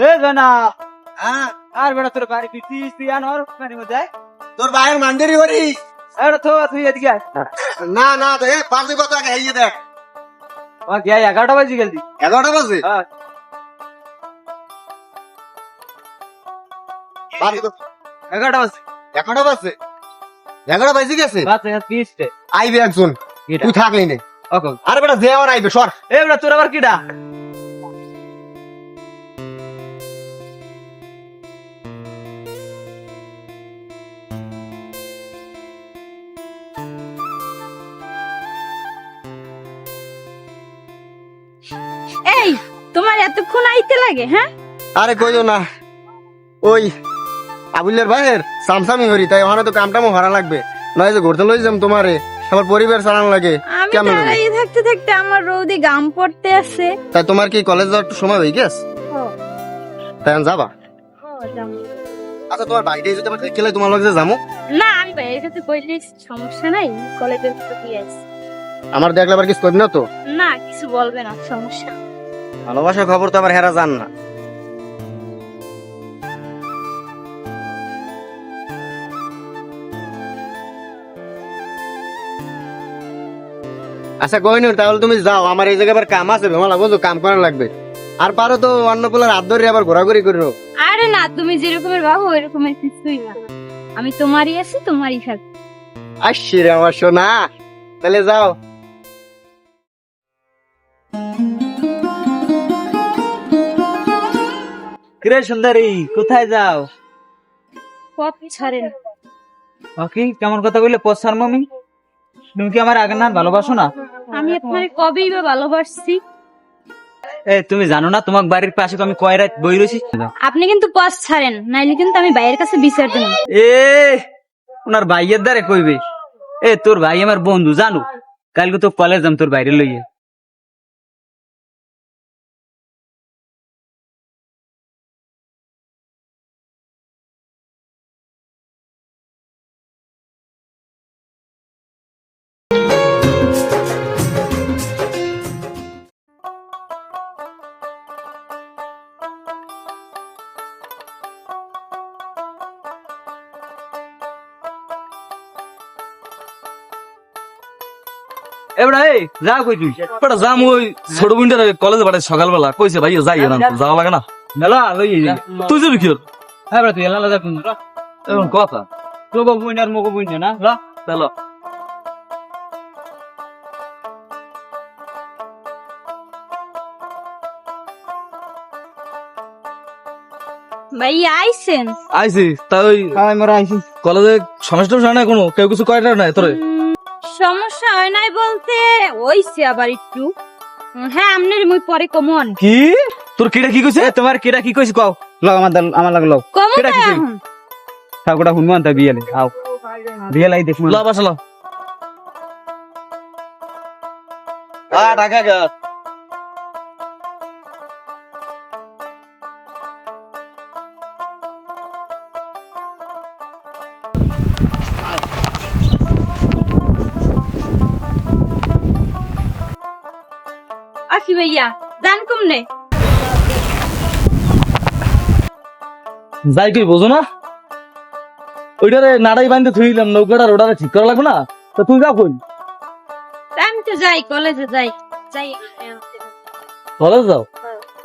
এ জানা। হ্যাঁ। আর বেটা তোর বাড়ি পিছিস তুই আন আর বাড়ির মধ্যে তোর ভাইয়ের মান্দিরি করি আর তো তুই এদিকে না না তো এ দেখ। ও কি এগারোটা বাজে গেলদি এগারোটা বাজে? হ্যাঁ। বাজে এগারোটা বাজে। এগারোটা বাজে? এগারোটা বাজে গেছে? পিসতে আইবে একজন। তুই থাকলি নে। আরে বেটা যে আইবে সর। এ বেটা তোর আবার কিটা? এতক্ষণ আইতে লাগে হ্যাঁ? আরে কইও না। ওই আবুলের ভাইয়ের সামসামি হরি তাই ওখানে তো কামটামো ভাড়া লাগবে। নয় যে ঘুরতে লই যাম তোমারে আমার পরিবার চালানো লাগে। আমি কেমন দাঁড়াই থাকতে থাকতে আমার রৌদি গাম পড়তে আছে। তাই তোমার কি কলেজ যাওয়ার একটু সময় হয়ে গেছে? তাই আমি যাবা। আচ্ছা তোমার বাড়িতে যদি আমার দেখলে তোমার লগে যাব না আমি ভাইয়ের কাছে কইলে সমস্যা নাই কলেজের ভিতর দিয়ে আসি আমার দেখলে আবার কিছু করবি না তো? না কিছু বলবে না সমস্যা। ভালোবাসার খবর তো আবার হেরা জান না। আচ্ছা কইনুর তাহলে তুমি যাও। আমার এই জায়গায় আবার কাম আছে ভেমালা বুঝো কাম করা লাগবে। আর পারো তো অন্য পোলার হাত ধরে আবার ঘোরাঘুরি করো। আরে না তুমি যেরকমের ভাবো ওই রকমের কিছুই না। আমি তোমারই আছি তোমারই থাকব আসছি রে আমার সোনা। তাহলে যাও। কিরে সুন্দরী কোথায় যাও? পথ ছাড়েন। ওকে কেমন কথা পসার মামি? তুমি কি আমার আগে না ভালোবাসো না? আমি আপনার কবেই বা ভালোবাসছি। এ তুমি জানো না তোমার বাড়ির পাশে তো আমি কয় রাত বই রয়েছি আপনি কিন্তু পথ ছাড়েন নাইলে কিন্তু আমি ভাইয়ের কাছে বিচার দেব। এ ওনার ভাইয়ের দ্বারে কইবে। এ তোর ভাই আমার বন্ধু জানো? কালকে তো কলেজ যাম তোর বাইরে লইয়ে। এবারে এই যা কই তুই। বেটা যাম ওই ছোট বোনটার কলেজে পাঠাই সকালবেলা। কইছে ভাই যাই না যাওয়া লাগে না। মেলা লইয়ে যা। তুই যাবি কি হ্যাঁ তুই এলা লাগা কোন এমন কথা। আর না? ল। চলো ভাই আইছেন? আইসি তা ওই আমি মরা আইছি। কলেজে সমস্যা নাই কোনো? কেউ কিছু কয়টা নাই তোরে? সমস্যা হয় নাই বলতে। ওইছে আবার একটু। হ্যাঁ আমনের মুই পরে কমন কি? তোর কিডা কি কইছে? তোমার কিডা কি কইছে? কও। লও আমার দাল- আমার লাগ লও। কমন কিডা কি কই? এখন। ঠাকুরটা হুনমান তা বিয়ালে আও। বিয়েলাই দেখুন লা বাসলো আ ঢাকা গা। আসি জান কমনে। যাই কই বোঝো না? ওইটারে নাড়াই বান্ধে থুইলাম নৌকাটার ওটারে ঠিক করা লাগবে না? তো তুই যা কই। আমি তো যাই কলেজে যাই। যাই কলেজ যাও?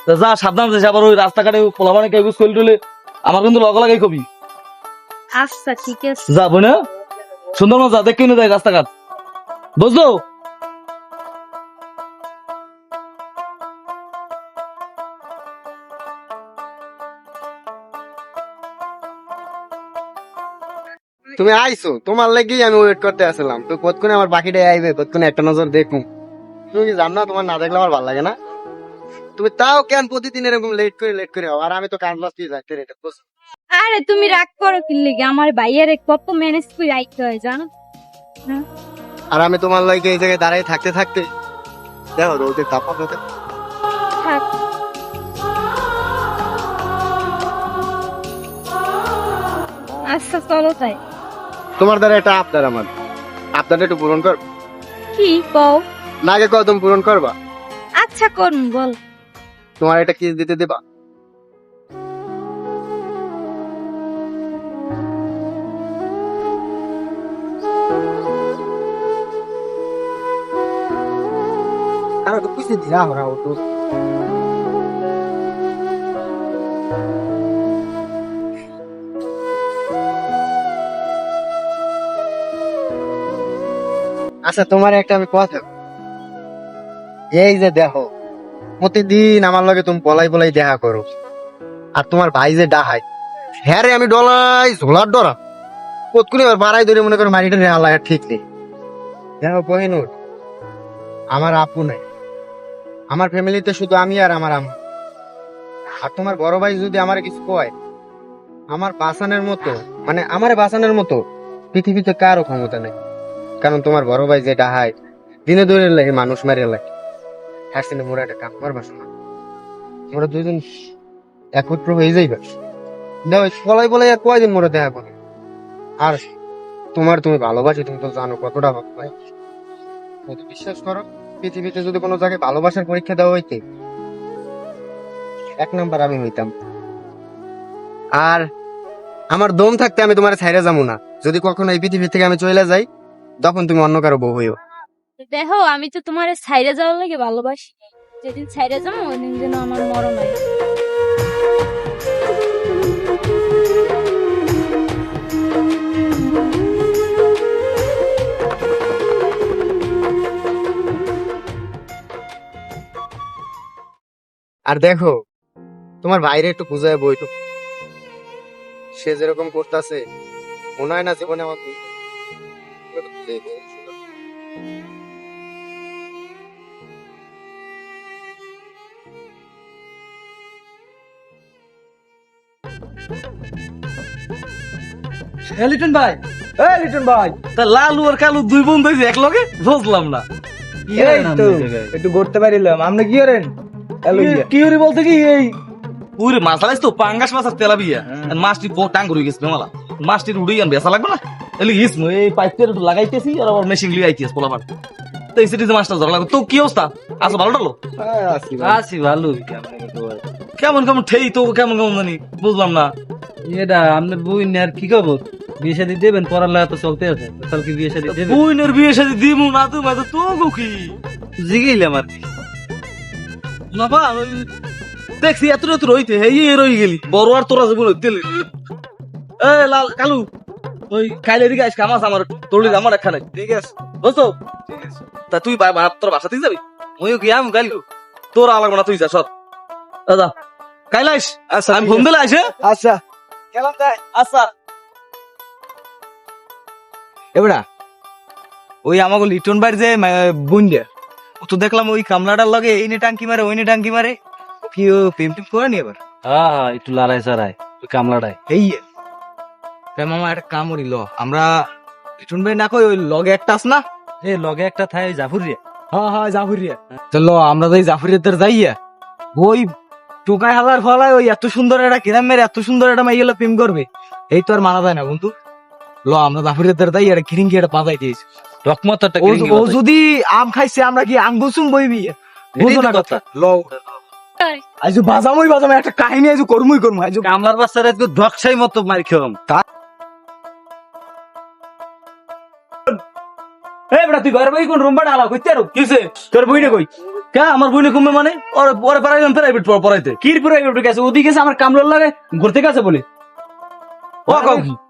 তা যা সাবধান যাস আবার ওই রাস্তাঘাটে পোলাবানে কেউ করলে আমার কিন্তু লগ লাগাই কবি। আচ্ছা ঠিক আছে। যা বোন সুন্দর মজা দেখে নিয়ে রাস্তাঘাট। বুঝলো তুমি আইছো তোমার লাগেই আমি ওয়েট করতে আসলাম। তো কতক্ষণে আমার বাকিটা আইবে কতক্ষণে একটা নজর দেখুন তুমি কি জানো না তোমার না দেখলে আমার ভালো লাগে না? তুমি তাও কেন প্রতিদিন এরকম লেট করে লেট করে? আর আমি তো কাজ বাস্তি যাইতে রেটে আরে তুমি রাগ করো কি লিগে? আমার ভাইয়ের কত ম্যানেজ করে আইতে হয় জানো? আর আমি তোমার লাগে এই জায়গায় দাঁড়িয়ে থাকতে থাকতে দেখো রোদের তাপমাত্রা থাক। আচ্ছা চলো তাই। তোমার দ্বারা এটা আপনার আমার। আপনার একটু পূরণ কর। কি কও? নাগে কও তুমি পূরণ করবা। আচ্ছা করুন বল। তোমার এটা কিস দিতে দেবা? আর তো কিছু দিরা হরা ও তো। আচ্ছা তোমার একটা আমি কথা এই যে দেখো, প্রতিদিন আমার লগে তুমি পলাই পলাই দেখা করো। আর তোমার ভাই যে ডাহাই হ্যাঁ আমি ডলাই ঝোলার ডরা। কতক্ষণ এবার বাড়াই ধরে মনে করো মারিটা রে আল্লাহ ঠিক নেই। দেখো কোহিনুর আমার আপু নাই। আমার ফ্যামিলিতে শুধু আমি আর আমার আম্মা। আর তোমার বড় ভাই যদি আমার কিছু কয়, আমার বাঁচানোর মতো মানে আমার বাঁচানোর মতো পৃথিবীতে কারও ক্ষমতা নেই। কারণ তোমার বড় ভাই যে ডাহাই, দিনে লাগে মানুষ মারে লাগে। হ্যাঁ সিনে মোরা একটা কাম করবা শোনা মোরা দুইজন একত্র হয়ে যাইবা দেখো বলাই আর কয়দিন মোরা দেখা করো আর তোমার তুমি ভালোবাসি, তুমি তো জানো কতটা ভালো ভাই তুমি বিশ্বাস করো, পৃথিবীতে যদি কোনো জায়গায় ভালোবাসার পরীক্ষা দেওয়া হইতে এক নাম্বার আমি হইতাম। আর আমার দম থাকতে আমি তোমার ছাইরে যাব না। যদি কখনো এই পৃথিবী থেকে আমি চলে যাই তখন তুমি অন্য কারও বউ হইও। দেখো আমি তো তোমার সাইডে যাওয়ার লাগে ভালোবাসি। যেদিন সাইডে যাব ওই দিন যেন আমার মরণ হয়। আর দেখো তোমার বাইরে একটু বুঝায় বইটো সে যেরকম করতেছে মনে হয় না জীবনে আমার এ লিটন ভাই। এ লিটন ভাই তা লালু আর কালু দুই বন্ধু হয়েছে এক লগে বুঝলাম না। এই তো একটু ঘুরতে পারিলাম আপনি কি করেন? কি- কি হরি বলতে কি এই? পুরে মাছ তো পাঙ্গাস মাছ আর তেলাপিয়া। আর মাছটি বড় টাং করে গেছে মালা মাছটির উড়ে আন বেসা লাগবে না? এলি ইস এই পাইপটা একটু লাগাইতেছি আর আবার মেশিন লিয়ে আইতেছি পোলাবার তো এই সিটিতে মাছটা ধরা লাগবে তো কি অবস্থা ভালো টালো আছি ভালো কেমন কেমন ঠেই তো কেমন কেমন জানি বুঝলাম না। এটা আপনার বই আর কি খবর বিয়ে শাদী দেবেন পড়ালেখা তো চলতে আছে। বিয়ে শাদী দেবেন। বুইনের বিয়ে দিমু না তো তো গো কি? জিগাইলাম আর কি না বা দেখছি এত এত রইতে এই এই রই গেলি। বড় আর তোরা জীবন দিলি। এ লাল কালু। ওই খাইলে দিকে আজকে আমার আমার তোলি আমার এখানে ঠিক আছে। বুঝছ? তা তুই তোর বাসাতেই যাবি? কি আমি কালু তোর আলাগ না তুই যা সব দাদা কাইলাইস আচ্ছা আমি ফোন দিলে আইসে? আচ্ছা। গেলাম তাই। আচ্ছা। এবড়া ওই আমাকে লিটন বাড়ি যে বুঞ্জা ও তো দেখলাম ওই কামলাটার লগে এই নে টাঙ্কি মারে ওই নে টাঙ্কি মারে। কি ও প্রেম টেম করে নি এবার? হ্যাঁ হ্যাঁ একটু লড়াই চড়াই ওই কামলাটাই এই প্রেম মামা একটা আমরা ভাই না কই ওই লগে একটা আস না? এ লগে একটা থাই জাফুরিয়া। হ্যাঁ হ্যাঁ। জাফরিয়া চলো আমরা জাফরিয়াদের যাইয়া ওই টোকাই হাজার ফলায় ওই এত সুন্দর একটা কিরাম মেরে এত সুন্দর একটা প্রেম করবে এই তো আর মানা যায় না বন্ধু। ল আমরা জাফরিয়াদের যাই একটা কিরিং কি একটা পাতাই দিয়েছি রকমত একটা ও যদি আম খাইছে আমরা কি আম গুসুম বইবি বুঝো না কথা। ল আজ বাজামই বাজাম একটা কাহিনী আজ করমুই করমু আজ কামলার বাচ্চারা একটু ধকসাই মতো মারি খেলাম। বেটা তুই ঘরে বই কোন রুম বাড়া আলা কইতে আরও? কিসে তোর বইনে কই? কে? আমার বইনে কমবে মানে? ওরে ওরে পারাইলাম প্রাইভেট পড়াইতে। কি প্রাইভেট গেছে? ওদিকে গেছে আমার কামলার লাগে ঘুরতে গেছে বলে। ও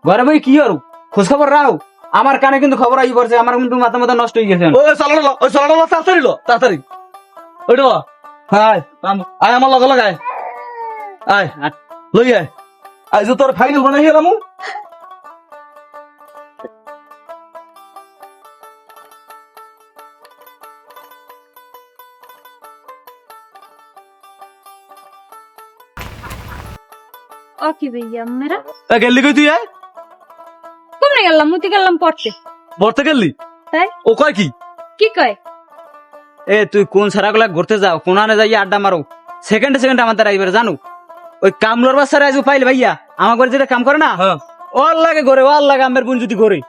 ঘরে বই কি আর খোঁজ খবর রাও। আমার কানে কিন্তু খবর আই পড়ছে আমার কিন্তু মাথা মাথা নষ্ট হয়ে গেছে। ওই সালাডা ওই সালাডা তাড়াতাড়ি লো তাড়াতাড়ি। ওইটা হাই আয় আমার লগে লগে আয়। লই আয়। আজ তোর ফাইনাল বানাই গেলাম ও কি ভাইয়া মেরা গেলি কই তুই কমনে গেলাম মুতি গেলাম পড়তে। বর্তে গেলি? তাই? ও কয় কি? কি কয়? এ তুই কোন সারাগুলা ঘুরতে যাও কোন আনে যাই আড্ডা মারো। সেকেন্ডে সেকেন্ডে আমাদের আইবার জানো। ওই কামলার বাচ্চারা আজ পাইলে ভাইয়া আমার ঘরে যেটা কাম করে না? হ্যাঁ। ওর লাগে ঘরে ওর লাগে আমার বোন যদি ঘরে।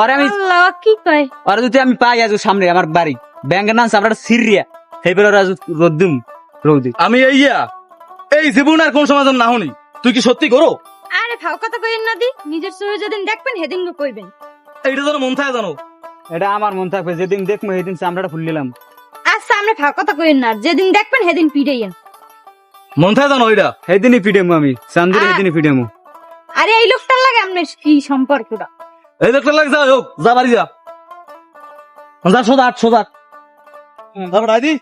আর আমি আল্লাহ কি কয়? আর যদি আমি পাই আজ সামনে আমার বাড়ি। ব্যাংকের নাম আমরা সিরিয়া। সেইবার আজ রোদ্দুম রৌদি আমি এই ইয়া এই জীবন আর কোন সমাধান না হনি। তুই কি সত্যি করো? আরে ফাও কথা কইেন না দি নিজের চোখে যেদিন দেখবেন সেদিন কইবেন। এইটা যেন মন থাকে জানো। এটা আমার মন থাকবে যেদিন দেখব সেদিন চামড়াটা ফুললিলাম আচ্ছা আপনি ফাঁক কথা কইেন না যেদিন দেখবেন সেদিন পিড়াইয়েন মন থাকে জানো ওইটা সেদিনই পিডেমু আমি চান্দুরে আ- সেদিনই পিডেমু আরে এই লোকটার লাগে আপনার কি সম্পর্কটা? এই দেখতে লাগে যা হোক যা বাড়ি যা। যা সোজা আট সোজা। তারপর আইদি?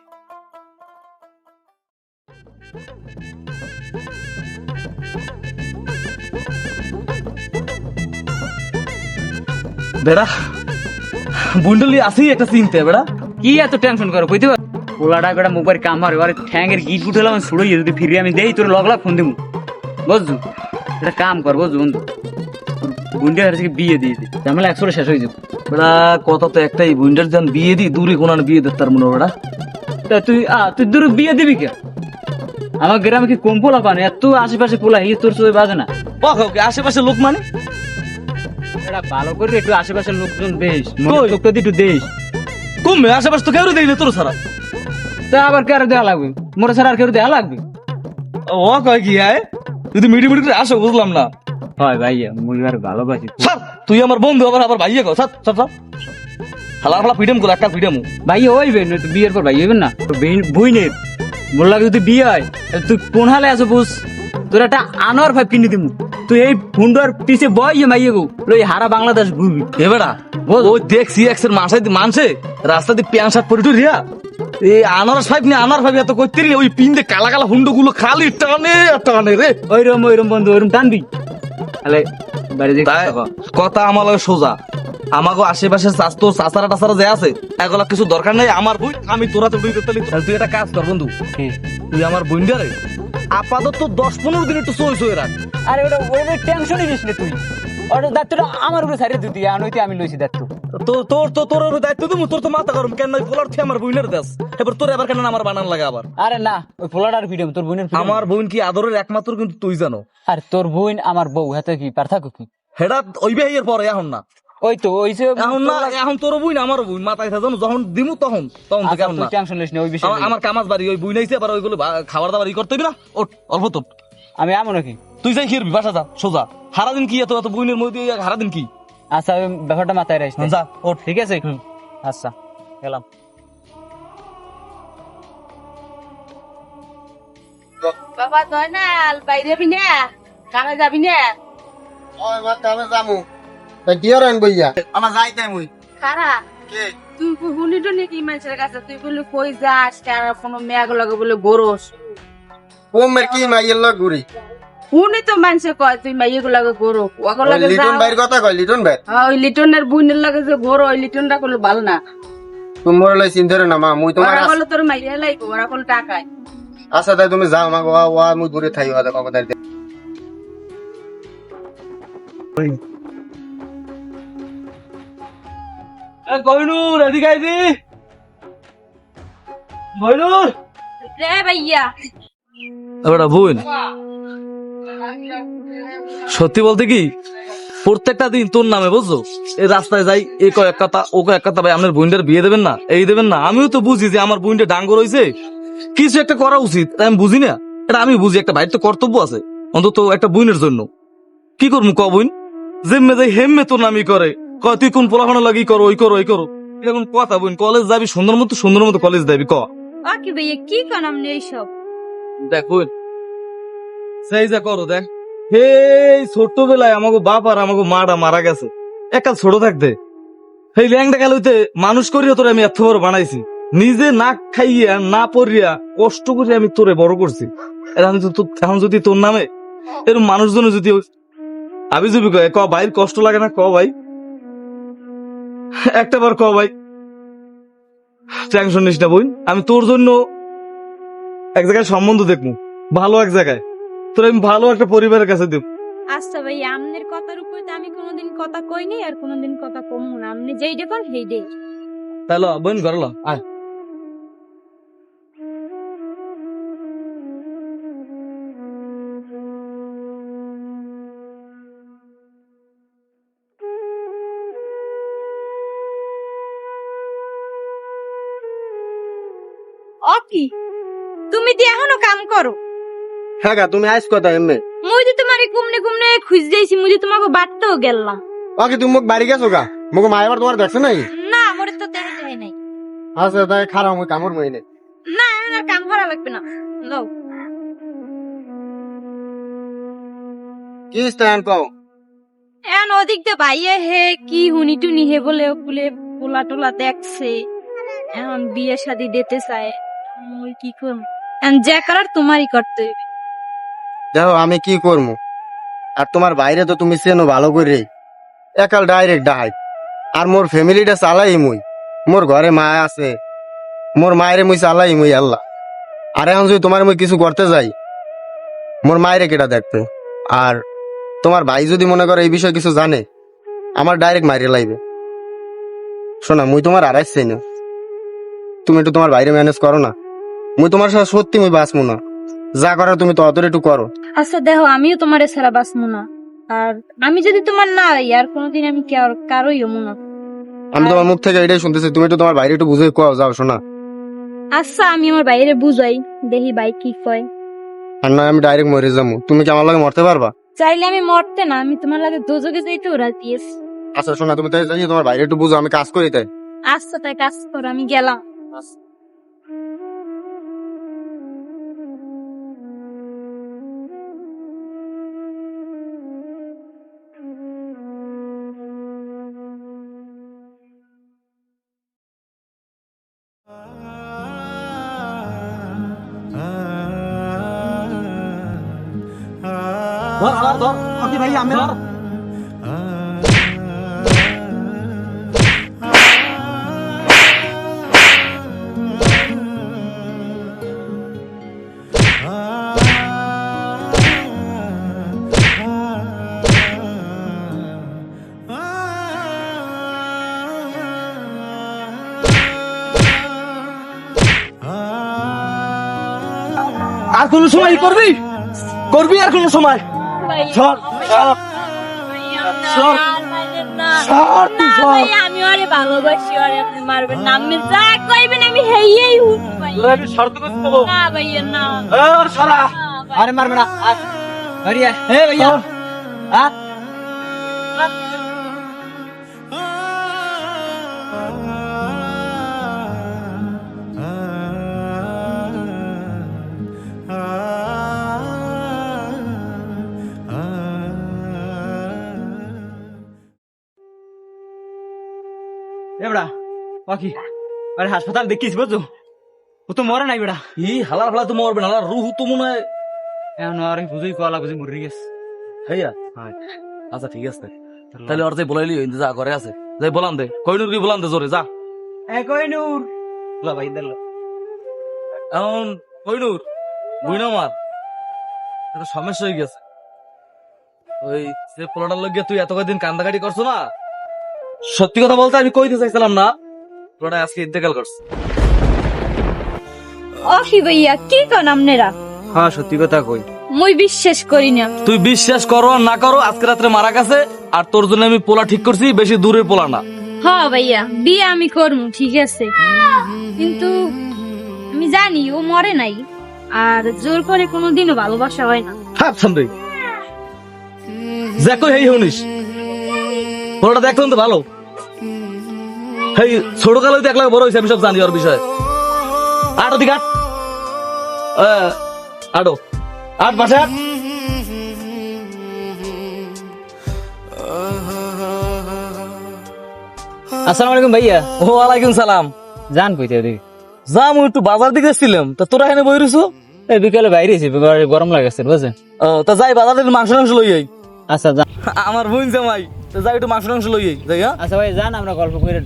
বেড়া বুন্ডলি আসি একটা চিনতে বেড়া। কি এত টেনশন করো কইতে পার পোলাটা বেটা মুখের কাম হারে আরে ঠ্যাঙ্গের গিট গুঠালাম ছুড়িয়ে যদি ফিরে আমি দেই তোর লগ লাগ ফোন দিমু। বুঝছু? এটা কাম কর বুঝছু বন্ধু? গুন্ডে হারে বিয়ে দিয়ে দি ঝামেলা একশো শেষ হয়ে যাবে। বেড়া কথা তো একটাই বুন্ডার যান বিয়ে দি দূরে কোন বিয়ে দে তার মনে বেড়া। তা তুই আ তুই দূর বিয়ে দিবি কে আমার গ্রামে কি কম পোলা পানে? এত আশেপাশে পোলা এই তোর চোখে বাজে না। ওকে আশেপাশে লোক মানে? এটা ভালো করে একটু আশেপাশের লোকজন বেশ। কই? তোকে একটু দেশ। কমবে আশেপাশে তো কেউ দেখি না তোর সারা তা আবার কারও দেওয়া লাগবে? মোরে ছাড়া আর কেউ দেওয়া লাগবে? ও কয় কি আয়। যদি মিটি মিটি করে আসো বুঝলাম না। হয় ভাইয়া মুই আর ভালোবাসি স্যার তুই আমার বন্ধু আবার আবার ভাইয়ে কো স্যার স্যার স্যার হালা হালা ফিডেম করে একটা ফিডেম ভাই হইবে না তুই বিয়ের পর ভাই হইবেন না? তো বইনের। বললা যদি বিয়ে হয় তুই কোন হালে আছো বুঝ? তোর একটা আনোয়ার ভাই কিনে দিমু। তুই এই পিছে বয় মাইয়ে গো। লই হারা বাংলাদেশ ঘুরবি। এ বেড়া ওই দেখছি এক্সের মাসে মানছে রাস্তা দিয়ে প্যান্ট শার্ট পরে রিয়া। এই আনারস ফাইভ নিয়ে আনার ফাইভ এত করতে ওই কালা কালা হুন্ডো গুলো খালি টানে টানে রে। ওইরম ওইরম বন্ধু ওইরম টানবি। তাহলে কথা আমার সোজা। আমাকে আশেপাশে স্বাস্থ্য চাচারা টাচারা যে আছে এগুলা কিছু দরকার নাই আমার বই আমি তোরা তো তুই একটা কাজ কর বন্ধু। তুই আমার বইন্ডা রে। আপাতত দশ পনেরো দিন একটু সই সই রাখ। আরে ওটা ওইটা টেনশনই নিস না তুই। ওটা আমার উপরে ছাড়িয়ে দিতি আমি লইছি দায়িত্ব। তোর তোর তো তোর উপর দায়িত্ব দেবো তোর তো মাথা গরম কেন ফলার থেকে আমার বইনের দেশ এবার তোর এবার কেন আমার বানান লাগে আবার? আরে না ওই পোলাটার ভিডিও তোর freedom। আমার বোন কি আদরের একমাত্র কিন্তু তুই জানো? আর তোর বোন আমার বউ হাতে কি পার্থক্য কি? হেডা ওই বিয়ের পরে এখন না। ওই তো ওই যে এখন না এখন তোর বইন আমার বইন মাথায় থাকে জানো? যখন দিমু তখন তখন থেকে এখন না। টেনশন লিস না ওই বিষয়ে আমার- কামাজ বাড়ি ওই বই নাইছে আবার ওইগুলো খাবার দাবার ই করতে না? ওট অল্প তোর। আমি আমো নাকি? তুই যাই খেরবি বাসা যা সোজা। সারাদিন কি এত এত বইনের মধ্যে সারাদিন কি? আচ্ছা ব্যাপারটা মাথায় রাখিস যা ওঠ। ঠিক আছে? আচ্ছা গেলাম। বাবা দয়নাল বাইরে যাবি না? কামে যাবি না? ওই মা কামে যামু তাই কি আর আনব ইয়া আমার যাইতে মুই। কে? তুই শুনি তো নাকি মানুষের কাছে? তুই বলে কই যাস কেন কোনো মেয়াগ লাগে বলে গরস? ওমের কি মাইয়ের লগ ঘুরি? শুনি তো মানুষে কয় তুই মাইয়েগ লাগে গরো ওই লাগে লিটন ভাইয়ের কথা কয় লিটন ভাই? হ্যাঁ, ওই লিটনের বুনের লাগে যে গরো ওই লিটনটা করলে ভালো না। তোমার লাই চিন্তা না মা মুই তোমার ওরা করলে তোর মাইরে লাগবে ওরা করলে টাকায়। আচ্ছা তাই তুমি যাও মা ওয়া ওয়া মুই দূরে থাই ওয়া দেখো কথা কইনুর এদিকে আইদি কইনুর রে ভাইয়া। ওটা বোন সত্যি বলতে কি প্রত্যেকটা দিন তোর নামে বুঝছ? এই রাস্তায় যাই এ কয়েক কথা ও কয়েক কথা ভাই আপনার বোনটার বিয়ে দেবেন না এই দেবেন না। আমিও তো বুঝি যে আমার বোনটা ডাঙ্গর হয়েছে কিছু একটা করা উচিত আমি বুঝি না। এটা আমি বুঝি একটা ভাইয়ের তো কর্তব্য আছে অন্তত একটা বোনের জন্য। কি করব ক বোন? যেমে যাই হেমে তোর নামই করে। কয় তুই কোন পড়াশোনা লাগি করো ওই করো ওই করো? এটা কোন কথা বোন কলেজ যাবি সুন্দর মতো সুন্দর মতো কলেজ যাবি ক? ভাইয়া কি কান আপনি এইসব? দেখ বোন সেই যা করো দেখ। এই ছোট্টবেলায় আমাকে বাপ আর আমাকে মাটা মারা গেছে। একাল ছোট থাকতে। সেই ল্যাংটা গেল হইতে মানুষ করিয়া তোরে আমি এত বড় বানাইছি। নিজে না খাইয়া না পড়িয়া কষ্ট করে আমি তোরে বড় করছি। এখন এখন যদি তোর নামে এরকম মানুষজন যদি আবি কয় ক ভাই কষ্ট লাগে না? ক ভাই? একটা বার ক ভাই। টেনশন নিস না বই আমি তোর জন্য এক জায়গায় সম্বন্ধ দেখব। ভালো এক জায়গায়। তোর আমি ভালো একটা পরিবারের কাছে দেব। আচ্ছা ভাই আমনের কথার উপর তো আমি কোনোদিন কথা কইনি আর কোনোদিন কথা কমু না। আপনি যেই দেখুন সেইটাই তাহলে বোন ঘরে আয়। কি? তুমি তো এখনও কাম করো। হ্যাঁ গা, তুমি আইস কথা এমনি। মুই তো তোমার কুমনে কুমনে খুঁজ যাইছি মুই তো তোমাকে বাড়তেও গেলাম ওকে তুমি মুখ বাড়ি গেছো গা? মুখ মা এবার তোমার দেখছ নাই? না মোরে তো দেখতে হয় নাই। আচ্ছা তাই খারাপ মুখ কামড় মহিনে না এখন আর কাম করা লাগবে না। লও। কি স্ট্যান্ড পাও? এখন ওদিক দিয়ে বাইয়ে হে কি হুনি টুনি হে বলে বলে পোলা টোলা দেখছে। এখন বিয়ে শাদি দিতে চায়। ওই কি করব? যা করার তোমারই করতে হবে দেখো, আমি কি করব? আর তোমার বাইরে তো তুমি চেনো ভালো করে। একাল ডাইরেক্ট ডাহাই আর মোর ফ্যামিলিটা চালাই মুই। মোর ঘরে মা আছে। মোর মায়েরে মুই চালাই মুই, আল্লাহ। আর এখন যদি তোমার মুই কিছু করতে যাই, মোর মায়েরে কেটা দেখবে? আর তোমার ভাই যদি মনে করে এই বিষয়ে কিছু জানে, আমার ডাইরেক্ট মাইরে লাইবে। শোনা, মুই তোমার আড়াইশ চাই না। তুমি একটু তোমার বাইরে ম্যানেজ করো না। মুই তোমার সাথে সত্যি মুই বাঁচবো না। যা করার তুমি ততটা একটু করো। আচ্ছা দেখো আমিও তোমার ছাড়া বাঁচবো না। আর আমি যদি তোমার না হই আর কোনোদিন আমি কার- কারোই হব না। আমি তোমার মুখ থেকে এটাই শুনতেছি তুমি একটু তোমার বাইরে একটু বুঝে কও যাও শোনা। আচ্ছা আমি আমার বাইরে বুঝাই দেখি ভাই কি কয়। আর নয় আমি ডাইরেক্ট মরে যাব। তুমি কি আমার লাগে মরতে পারবা? চাইলে আমি মরতে না আমি তোমার লাগে দুযোগে যাইতেও রাজি আছি আচ্ছা শোনা তুমি তাই জানি তোমার বাইরে একটু বুঝো আমি কাজ করি তাই। আচ্ছা তাই কাজ করো আমি গেলাম। আর কোন সময় করবি? করবি আর কোন সময়? সর সর সর। সর, তুই সর। আমি ওরে ভালোবাসি ওরে আপনি মারবেন না। আপনি যা কইবেন আমি হেইয়েই হুন ভাই তোরা শর্ত করে দেবো না ভাইয়া না। এ, সরা আরে মারবে না আয়। আরিয়া হে ভাইয়া। হ্যাঁ এবড়া বাকি আরে হাসপাতাল দেখিস বুঝছ? ও তো মরে নাই বেড়া ই হালার ফালা তো মরবে না হালার রুহু তো মনে হয়। এখন আর বুঝেই কলা লাগবে মরে গেছে। হইয়া? আচ্ছা ঠিক আছে। তাহলে ওর যে বলাইলি যা ঘরে আছে যাই বলান দে। কইনুর কি বলান দে জোরে যা। এ কই নূর লা ভাই দেন এখন কইনুর বুঝ না মার একটা সমস্যা হয়ে গেছে। ওই যে পোলাটার লগে তুই এত কদিন কান্দাকাটি করছ না? সত্যি কথা বলতে আমি কইতে চাইছিলাম না। পোলাটা আজকে ইন্তেকাল করছে। অহি ভাইয়া কি কন আপনারা? হ্যাঁ সত্যি কথা কই। মুই বিশ্বাস করি না। তুই বিশ্বাস করো আর না করো আজকে রাত্রে মারা গেছে আর তোর জন্য আমি পোলা ঠিক করছি বেশি দূরের পোলা না। হ ভাইয়া বিয়ে আমি করব ঠিক আছে। কিন্তু আমি জানি ও মরে নাই আর জোর করে কোনোদিনও ভালোবাসা হয় না। হ্যাঁ সন্দেহ দেখো হেই শুনিস পোলাটা দেখলাম তো ভালো। হেই ছোট কালে দেখলাম বড় হয়েছে আমি সব জানি ওর বিষয়ে। আটো আট। পাশে আসসালামু আলাইকুম ভাইয়া। ও আলাইকুম সালাম। জান কইতে দেখি যা আমি একটু বাজার দিকে ছিলাম তা তোরা এখানে বই রইছো? এই বিকালে বাইরে এসে গরম লাগছে বুঝছেন? ও তা যাই বাজার থেকে মাংস টাংস লই আই। আচ্ছা যান আমার বোন জামাই। যাই একটু মাংস টাংস লই যাই হ্যাঁ? আচ্ছা ভাই যান আমরা গল্প করে।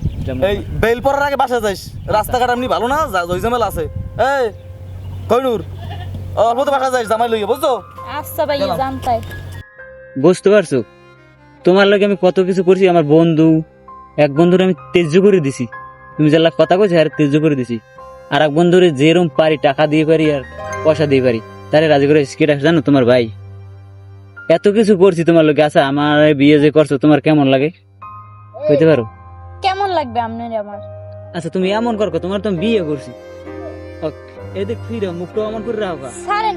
এই বেল পড়ার আগে বাসা যাইস রাস্তাঘাট এমনি ভালো না? যা- জয় ঝামেলা আছে। এই কইনুর অল্প তো বাসা যাইস জামাই লইয়া বুঝছ? আচ্ছা ভাইয়া গেলাম। জানতাই বুঝতে পারছ? তোমার লাগে আমি কত কিছু করছি আমার বন্ধু এক বন্ধুরে আমি তেজ্য করে দিছি। তুমি যেলা কথা কইছো আর তেজ্য করে দিছি। আর এক বন্ধুরে যেরম পারি টাকা দিয়ে পারি আর পয়সা দিয়ে পারি তারে রাজি করে কেটা জানো তোমার ভাই? এত কিছু করছি তোমার লোকে আচ্ছা আমার বিয়ে যে করছ তোমার কেমন লাগে? বুঝতে পারো? কেমন লাগবে আমার? আচ্ছা তুমি এমন করো তোমার তো বিয়ে করছি। এদিক ফিরে মুখটা এমন করে রাখো সারেন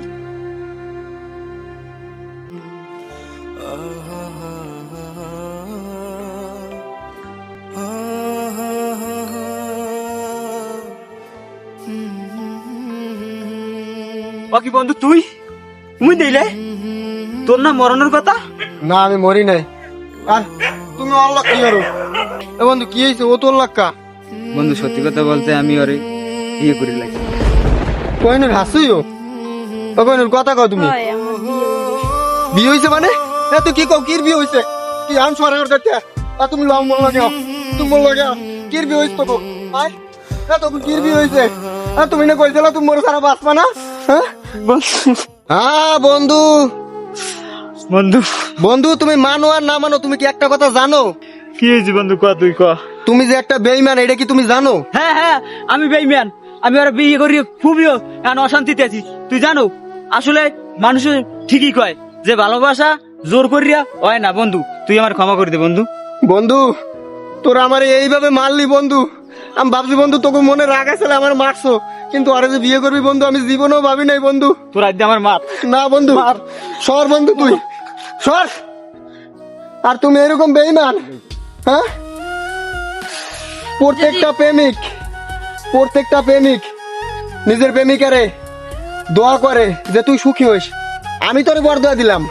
বাকি বন্ধু তুই? তুমি দিলে তোর না মরণের কথা? না আমি মরি নাই। আর তুমি অল্লাহ কি করো এ বন্ধু কি হয়েছে? ও তোর লাক্কা বন্ধু সত্যি কথা বলতে আমি ওরে ইয়ে করি লাগি কইনুর হাসুইও ও? কইনুর কথা কও তুমি। বিয়ে হয়েছে। হইছে মানে? এ তুই কি কও কির বিয়ে হইছে কি আন সরে করতে আ তুমি লং বল লাগাও তুমি বল লাগাও কির বিয়ে হইছে তো আয়। এ তো কির বিয়ে হইছে আ তুমি না কইছিলা তুমি মোর সারা বাঁচবা না? হ্যাঁ? হ্যাঁ বন্ধু। বন্ধু। বন্ধু তুমি মানো আর না মানো তুমি কি একটা কথা জানো? কি হয়েছে বন্ধু ক তুই ক তুমি যে একটা বেইমান এটা কি তুমি জানো? হ্যাঁ হ্যাঁ আমি বেইম্যান আমি আর বিয়ে করি খুবই এখন অশান্তিতে আছি। তুই জানো আসলে মানুষ ঠিকই কয় যে ভালোবাসা জোর করিয়া হয় না বন্ধু। তুই আমার ক্ষমা করে দে বন্ধু। বন্ধু তোর আমার এইভাবে মারলি বন্ধু। আমি ভাবছি বন্ধু তোকে মনে রাগ আছে আমার মারছো। কিন্তু আরে যে বিয়ে করবি বন্ধু আমি জীবনেও ভাবি নাই বন্ধু। তোর আজ আমার মার। না বন্ধু। সর বন্ধু তুই। সর। আর তুমি এরকম বেইমান হ্যাঁ? প্রত্যেকটা প্রেমিক প্রত্যেকটা প্রেমিক নিজের প্রেমিকারে দোয়া করে যে তুই সুখী হইস। আমি তোরে বর দোয়া দিলাম।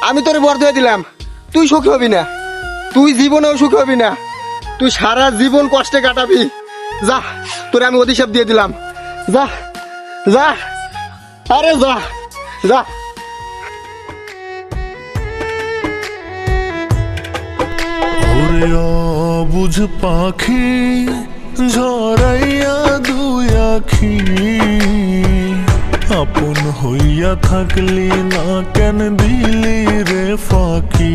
আমি তোরে বর দোয়া দিলাম। তুই সুখী হবি না। তুই জীবনেও সুখী হবি না। তুই সারা জীবন কষ্টে কাটাবি। যা তোরে আমি অভিশাপ দিয়ে দিলাম। যা যা। আরে যা যা। অবুঝ পাখি ঝরাইয়া দুই আখি। আপন হইয়া থাকলি না কেন দিলি রে ফাঁকি?